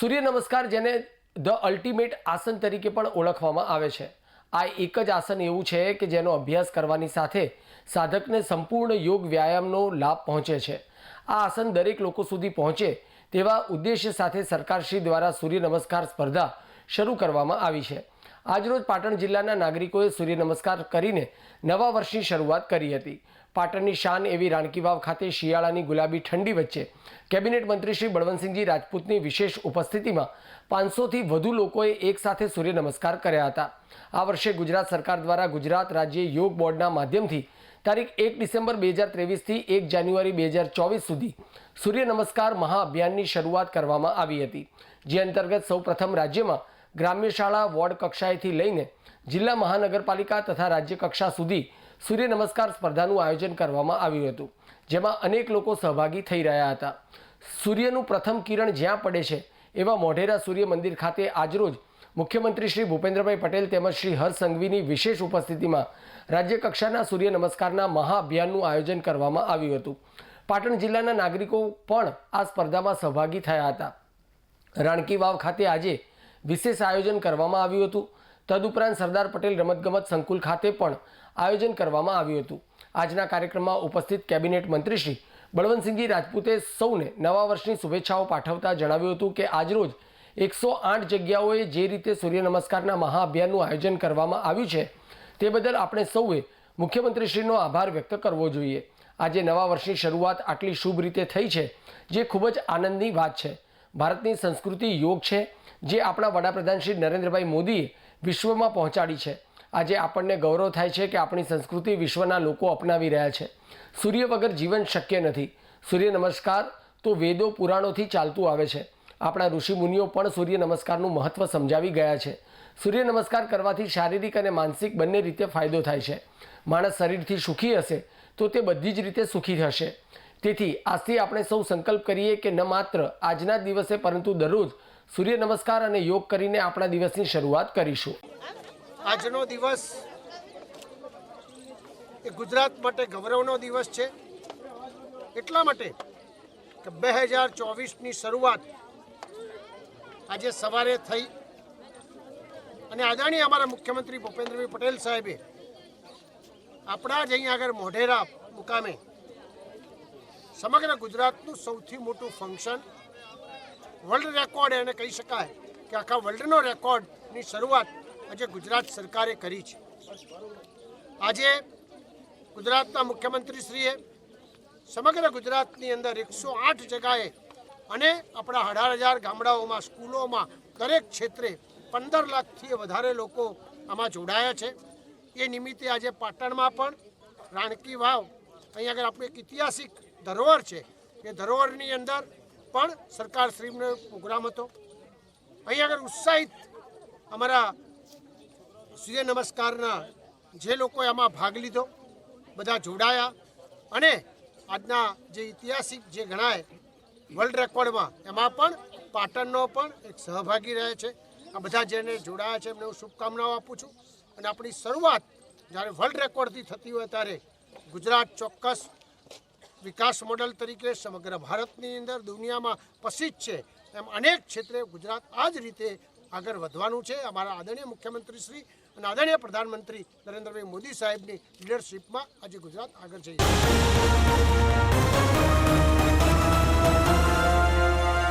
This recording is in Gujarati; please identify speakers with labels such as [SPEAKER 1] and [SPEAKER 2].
[SPEAKER 1] સૂર્ય નમસ્કાર જેને ધ અલ્ટિમેટ આસન તરીકે પણ ઓળખવામાં આવે છે. આ એક જ આસન એવું છે કે જેનો અભ્યાસ કરવાની સાથે સાધકને સંપૂર્ણ યોગ વ્યાયામનો લાભ પહોંચે છે. આ આસન દરેક લોકો સુધી પહોંચે તેવા ઉદ્દેશ્ય સાથે સરકારશ્રી દ્વારા સૂર્ય નમસ્કાર સ્પર્ધા શરૂ કરવામાં આવી છે. આજરોજ પાટણ જિલ્લાના નાગરિકોએ સૂર્ય નમસ્કાર કરીને નવા વર્ષની શરૂઆત કરી હતી. પાટણની શાન એવી રાણકી વાવ ખાતે શિયાળાની ગુલાબી ઠંડી વચ્ચે કેબિનેટ મંત્રી શ્રી બળવંતસિંહજી રાજપૂતની વિશેષ ઉપસ્થિતિમાં પાંચસોથી વધુ લોકોએ એકસાથે સૂર્ય નમસ્કાર કર્યા હતા. આ વર્ષે ગુજરાત સરકાર દ્વારા ગુજરાત રાજ્ય યોગ બોર્ડના માધ્યમથી તારીખ એક ડિસેમ્બર બે હજાર ત્રેવીસથી એક જાન્યુઆરી બે હજાર ચોવીસ સુધી સૂર્ય નમસ્કાર મહાઅભિયાનની શરૂઆત કરવામાં આવી હતી. જે અંતર્ગત સૌપ્રથમ રાજ્યમાં ગ્રામ્ય શાળા, વોર્ડ કક્ષાએથી લઈને જિલ્લા મહાનગરપાલિકા તથા રાજ્ય કક્ષા સુધી સૂર્ય નમસ્કાર સ્પર્ધાનું આયોજન કરવામાં આવ્યું હતું, જેમાં અનેક લોકો સહભાગી થઈ રહ્યા હતા. સૂર્યનું પ્રથમ કિરણ જ્યાં પડે છે એવા મોઢેરા સૂર્ય મંદિર ખાતે આજરોજ મુખ્યમંત્રી શ્રી ભૂપેન્દ્રભાઈ પટેલ તેમજ શ્રી હર્ષ સંઘવીની વિશેષ ઉપસ્થિતિમાં રાજ્ય કક્ષાના સૂર્ય નમસ્કારના મહાઅભિયાનનું આયોજન કરવામાં આવ્યું હતું. પાટણ જિલ્લાના નાગરિકો પણ આ સ્પર્ધામાં સહભાગી થયા હતા. રાણકી વાવ ખાતે આજે વિશેષ આયોજન કરવામાં આવ્યું હતું. તદુપરાંત સરદાર પટેલ રમતગમત સંકુલ ખાતે પણ આયોજન કરવામાં આવ્યું હતું. આજના કાર્યક્રમમાં ઉપસ્થિત કેબિનેટ મંત્રી શ્રી બળવંતસિંહજી રાજપૂતે સૌને નવા વર્ષની શુભેચ્છાઓ પાઠવતા જણાવ્યું હતું કે આજરોજ એકસો આઠ જગ્યાઓએ જે રીતે સૂર્ય નમસ્કારના મહાઅભિયાનનું આયોજન કરવામાં આવ્યું છે, તે બદલ આપણે સૌએ મુખ્યમંત્રીશ્રીનો આભાર વ્યક્ત કરવો જોઈએ. આજે નવા વર્ષની શરૂઆત આટલી શુભ રીતે થઈ છે, જે ખૂબ જ આનંદની વાત છે. ભારતની સંસ્કૃતિ યોગ છે, જે આપણા વડાપ્રધાન શ્રી નરેન્દ્રભાઈ મોદીએ વિશ્વમાં પહોંચાડી છે. આજે આપણને ગૌરવ થાય છે કે આપણી સંસ્કૃતિ વિશ્વના લોકો અપનાવી રહ્યા છે. સૂર્ય વગર જીવન શક્ય નથી. સૂર્ય નમસ્કાર તો વેદો પુરાણોથી ચાલતું આવે છે. આપણા ઋષિમુનિઓ પણ સૂર્ય નમસ્કારનું મહત્ત્વ સમજાવી ગયા છે. સૂર્ય નમસ્કાર કરવાથી શારીરિક અને માનસિક બંને રીતે ફાયદો થાય છે. માણસ શરીરથી સુખી હશે તો તે બધી જ રીતે સુખી થશે. તેથી આજથી આપણે સૌ સંકલ્પ કરીએ કે ન માત્ર આજના દિવસે પરંતુ દરરોજ સૂર્ય નમસ્કાર અને યોગ કરીને આપણા દિવસની શરૂઆત કરીશું.
[SPEAKER 2] આજનો દિવસ એ ગુજરાત માટે ગૌરવનો દિવસ છે. એટલા માટે કે બે હજાર ચોવીસની શરૂઆત આજે સવારે થઈ અને આદરણીય અમારા મુખ્યમંત્રી ભૂપેન્દ્રભાઈ પટેલ સાહેબે આપણા જ અહીં આગળ મોઢેરા મુકામે સમગ્ર ગુજરાતનું સૌથી મોટું ફંક્શન વર્લ્ડ રેકોર્ડ એને કહી શકાય કે આખા વર્લ્ડનો રેકોર્ડની શરૂઆત આજે ગુજરાત સરકારે કરી છે. આજે ગુજરાતના મુખ્યમંત્રીશ્રીએ સમગ્ર ગુજરાતની અંદર એકસો આઠ જગાએ અને આપણા અઢાર હજાર ગામડાઓમાં, સ્કૂલોમાં, દરેક ક્ષેત્રે પંદર લાખથી વધારે લોકો આમાં જોડાયા છે. એ નિમિત્તે આજે પાટણમાં પણ રાણકી વાવ, અહીં આગળ આપણું એક ઐતિહાસિક ધરોહર છે એ ધરોહરની અંદર પણ સરકારશ્રીનો પ્રોગ્રામ હતો. અહીં આગળ ઉત્સાહિત અમારા સૂર્ય નમસ્કારના જે લોકોએ આમાં ભાગ લીધો, બધા જોડાયા અને આજના જે ઐતિહાસિક જે ગણાય વર્લ્ડ રેકોર્ડમાં એમાં પણ પાટણનો પણ એક સહભાગી રહે છે. આ બધા જેને જોડાયા છે એમને હું શુભકામનાઓ આપું છું. અને આપણી શરૂઆત જ્યારે વર્લ્ડ રેકોર્ડથી થતી હોય ત્યારે ગુજરાત ચોક્કસ વિકાસ મોડલ તરીકે સમગ્ર ભારતની અંદર દુનિયામાં પ્રસિદ્ધ છે. એમ અનેક ક્ષેત્રે ગુજરાત આ જ રીતે આગળ વધવાનું છે. અમારા આદરણીય મુખ્યમંત્રી શ્રી અને આદરણીય પ્રધાનમંત્રી નરેન્દ્રભાઈ મોદી સાહેબની લીડરશિપમાં આજે ગુજરાત આગળ જઈ રહ્યું છે.